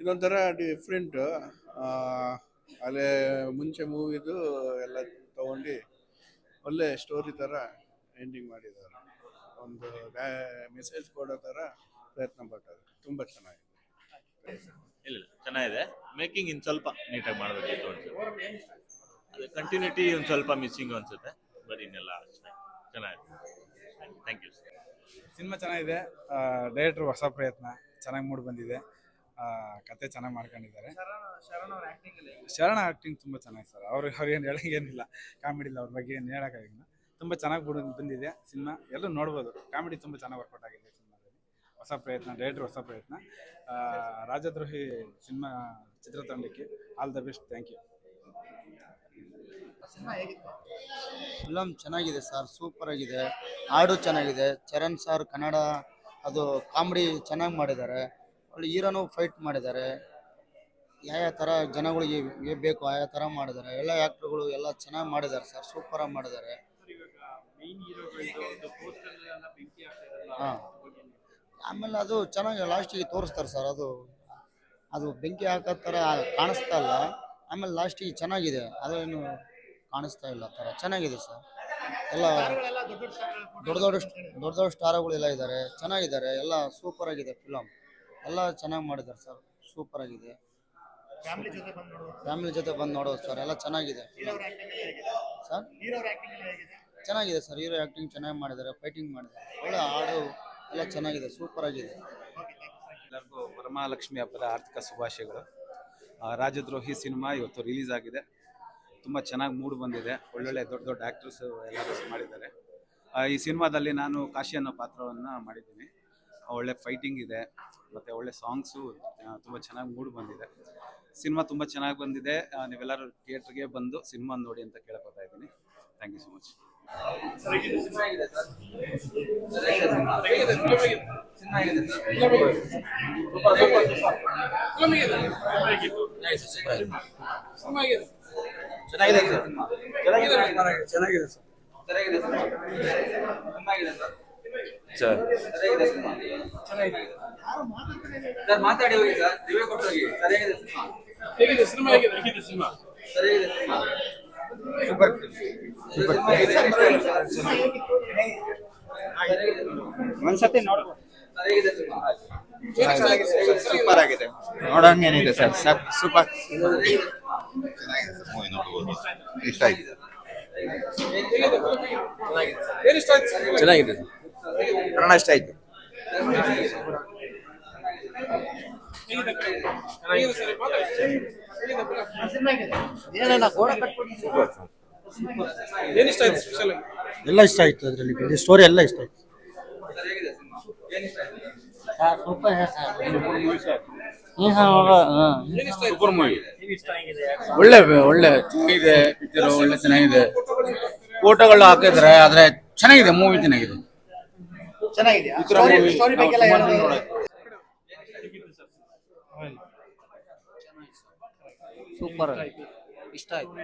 ಇದೊಂಥರ ಡಿಫ್ರೆಂಟ್ ಅಲ್ಲೇ ಮುಂಚೆ ಮೂವಿದು ಎಲ್ಲ ತಗೊಂಡು ಒಳ್ಳೆ ಸ್ಟೋರಿ ಥರ ಎಂಡಿಂಗ್ ಮಾಡಿದ್ದಾರೆ. ಒಂದು ಮೆಸೇಜ್ ಕೊಡೋ ಥರ ಪ್ರಯತ್ನ ಪಟ್ಟರು ತುಂಬ ಚೆನ್ನಾಗಿದೆ. ಇಲ್ಲ ಇಲ್ಲ ಚೆನ್ನಾಗಿದೆ. ಮೇಕಿಂಗ್ ಇನ್ನು ಸ್ವಲ್ಪ ನೀಟಾಗಿ ಮಾಡಬೇಕು ಅನ್ಸುತ್ತೆ. ಅದೇ ಕಂಟಿನ್ಯೂಟಿ ಒಂದು ಸ್ವಲ್ಪ ಮಿಸ್ಸಿಂಗ್ ಅನಿಸುತ್ತೆ. ಬರೀ ಇನ್ನೆಲ್ಲ ಅಷ್ಟೇ. ಚೆನ್ನಾಗಿದೆ. ಥ್ಯಾಂಕ್ ಯು ಸಿನಿಮಾ ಚೆನ್ನಾಗಿದೆ. ಡೈರೆಕ್ಟರ್ ಹೊಸ ಪ್ರಯತ್ನ. ಚೆನ್ನಾಗಿ ಮೂಡ್ ಬಂದಿದೆ. ಕತೆ ಚೆನ್ನಾಗಿ ಮಾಡ್ಕೊಂಡಿದ್ದಾರೆ. ಶರಣ ಆಕ್ಟಿಂಗ್ ತುಂಬ ಚೆನ್ನಾಗಿ ಸರ್. ಅವ್ರು ಅವ್ರು ಏನು ಹೇಳಂಗೆ ಏನಿಲ್ಲ. ಕಾಮಿಡಿ ಅವ್ರ ಬಗ್ಗೆ ಏನು ಹೇಳೋಕ್ಕಾಗಿಲ್ಲ ತುಂಬ ಚೆನ್ನಾಗಿ ಬಿಡು ಬಂದಿದೆ ಸಿನಿಮಾ. ಎಲ್ಲರೂ ನೋಡ್ಬೋದು. ಕಾಮಿಡಿ ತುಂಬ ಚೆನ್ನಾಗಿ ವರ್ಕೌಟ್ ಆಗಿದೆ ಸಿನಿಮಾದಲ್ಲಿ. ಹೊಸ ಪ್ರಯತ್ನ ಡೈರೆಕ್ಟರ್ ಹೊಸ ಪ್ರಯತ್ನ. ಆ, Rajadrohi cinema ಚಿತ್ರತಂಡಕ್ಕೆ all the best. Thank you. Film ಚೆನ್ನಾಗಿದೆ ಸರ್. ಸೂಪರ್ ಆಗಿದೆ. ಹಾಡು ಚೆನ್ನಾಗಿದೆ. ಚರಣ್ ಸರ್ ಕನ್ನಡ ಅದು ಕಾಮಿಡಿ ಚೆನ್ನಾಗಿ ಮಾಡಿದ್ದಾರೆ. ಒಳ್ಳೆ ಹೀರೋನು ಫೈಟ್ ಮಾಡಿದ್ದಾರೆ. ಯಾವ ಯಾವ ಥರ ಜನಗಳಿಗೆ ಬೇಕು, ಆ ಯಾವ ಥರ ಮಾಡಿದ್ದಾರೆ. ಎಲ್ಲ ಆ್ಯಕ್ಟ್ರುಗಳು ಎಲ್ಲ ಚೆನ್ನಾಗಿ ಮಾಡಿದ್ದಾರೆ ಸರ್ ಸೂಪರಾಗಿ ಮಾಡಿದ್ದಾರೆ. ಹಾಂ. ಆಮೇಲೆ ಅದು ಚೆನ್ನಾಗಿ ಲಾಸ್ಟಿಗೆ ತೋರಿಸ್ತಾರೆ ಸರ್ ಅದು ಅದು ಬೆಂಕಿ ಹಾಕೋ ಥರ ಕಾಣಿಸ್ತಾ ಇಲ್ಲ. ಆಮೇಲೆ ಲಾಸ್ಟಿಗೆ ಚೆನ್ನಾಗಿದೆ ಅದೇನು ಕಾಣಿಸ್ತಾ ಇಲ್ಲ ಥರ ಚೆನ್ನಾಗಿದೆ ಸರ್ ಎಲ್ಲ ದೊಡ್ಡ ದೊಡ್ಡ ದೊಡ್ಡ ದೊಡ್ಡ ಸ್ಟಾರ್ಗಳೆಲ್ಲ ಇದ್ದಾರೆ. ಚೆನ್ನಾಗಿದ್ದಾರೆ, ಎಲ್ಲ ಸೂಪರ್ ಆಗಿದೆ ಫಿಲಮ್ ಎಲ್ಲ ಚೆನ್ನಾಗಿ ಮಾಡಿದ್ದಾರೆ ಸರ್. ಸೂಪರ್ ಆಗಿದೆ. ಫ್ಯಾಮಿಲಿ ಜೊತೆ ಬಂದು ನೋಡೋದು ಸರ್. ಎಲ್ಲ ಚೆನ್ನಾಗಿದೆ. ಸರ್? ಚೆನ್ನಾಗಿದೆ ಸರ್. ಹೀರೋ ಆ್ಯಕ್ಟಿಂಗ್ ಚೆನ್ನಾಗಿ ಮಾಡಿದ್ದಾರೆ ಫೈಟಿಂಗ್ ಮಾಡಿದ್ದಾರೆ ಒಳ್ಳೆ ಹಾಡು ಎಲ್ಲ ಚೆನ್ನಾಗಿದೆ. ಸೂಪರ್ ಆಗಿದೆ. ಎಲ್ಲರಿಗೂ ವರಮಹಾಲಕ್ಷ್ಮಿ ಹಬ್ಬದ ಆರ್ಥಿಕ ಶುಭಾಶಯಗಳು. ಆ, ರಾಜದ್ರೋಹಿ ಸಿನಿಮಾ ಇವತ್ತು ರಿಲೀಸ್ ಆಗಿದೆ. ತುಂಬ ಚೆನ್ನಾಗಿ ಮೂಡ್ ಬಂದಿದೆ. ಒಳ್ಳೊಳ್ಳೆ ದೊಡ್ಡ ದೊಡ್ಡ ಆ್ಯಕ್ಟ್ರಸ್ ಎಲ್ಲರೂ ಮಾಡಿದ್ದಾರೆ. ಆ, ಈ ಸಿನಿಮಾದಲ್ಲಿ ನಾನು ಕಾಶಿ ಅನ್ನೋ ಪಾತ್ರವನ್ನು ಮಾಡಿದ್ದೀನಿ. ಒಳ್ಳೆ ಫೈಟಿಂಗ್ ಇದೆ. ಮತ್ತು ಒಳ್ಳೆ ಸಾಂಗ್ಸು ತುಂಬ ಚೆನ್ನಾಗಿ ಮೂಡ್ ಬಂದಿದೆ ಸಿನಿಮಾ ತುಂಬ ಚೆನ್ನಾಗಿ ಬಂದಿದೆ ನೀವೆಲ್ಲರೂ ಥಿಯೇಟ್ರಿಗೆ ಬಂದು ಸಿನಿಮಾ ನೋಡಿ ಅಂತ ಕೇಳ್ಕೊತಾ ಇದ್ದೀನಿ ಥ್ಯಾಂಕ್ ಯು ಸೊ ಮಚ್ ಚೆನ್ನಾಗಿದೆ ಸರ್ ಚೆನ್ನಾಗಿದೆ ಚೆನ್ನಾಗಿದೆ ಸರ್ ಮಾತಾಡಿ ಹೋಗಿ ಸರ್. ನೀವೇ ಕೊಟ್ಟು ಹೋಗಿ ಸರಿಯಾಗಿದೆ ಸಿನಿಮಾ. ಹೇಗಿದೆ ಸಿನಿಮಾ ಸರಿಯಾಗಿದೆ ಸಿನಿಮಾ. ಸೂಪರ್ ಒಂದ್ಸತಿ ನೋಡು ಸರಿಯಾಗಿದೆ ಸಿನಿಮಾ. ಸೂಪರ್ ಆಗಿದೆ. ನೋಡಂಗೇನಿದೆ ಸರ್? ಸೂಪರ್. ಮೂವಿ ನೋಡ್ಬೋದು. ಇಷ್ಟ ಆಗಿದೆ. ಚೆನ್ನಾಗಿದೆ ಕನ್ನಡ ಇಷ್ಟ ಆಯ್ತು. ಎಲ್ಲ ಇಷ್ಟ ಆಯ್ತು ಅದರಲ್ಲಿ ಸ್ಟೋರಿ ಎಲ್ಲ ಇಷ್ಟ ಆಯ್ತು ಸರಿಯಾಗಿದೆ ಸಿನಿಮಾ ಏನ್ ಇಷ್ಟ ಆಯ್ತು. Super movie. ಒಳ್ಳೆ ಒಳ್ಳೆ ಚೆನ್ನಾಗಿದೆ ಪಿಕ್ಚರ್ ಒಳ್ಳೆ ಚೆನ್ನಾಗಿದೆ. ಫೋಟೋಗಳು ಹಾಕಿದ್ರೆ ಆದ್ರೆ ಚೆನ್ನಾಗಿದೆ ಮೂವಿ ಚೆನ್ನಾಗಿದೆ. ಈ ತರ movie ಬಗ್ಗೆ ಎಲ್ಲ ಸೂಪರ್. ಇಷ್ಟ ಆಯ್ತು.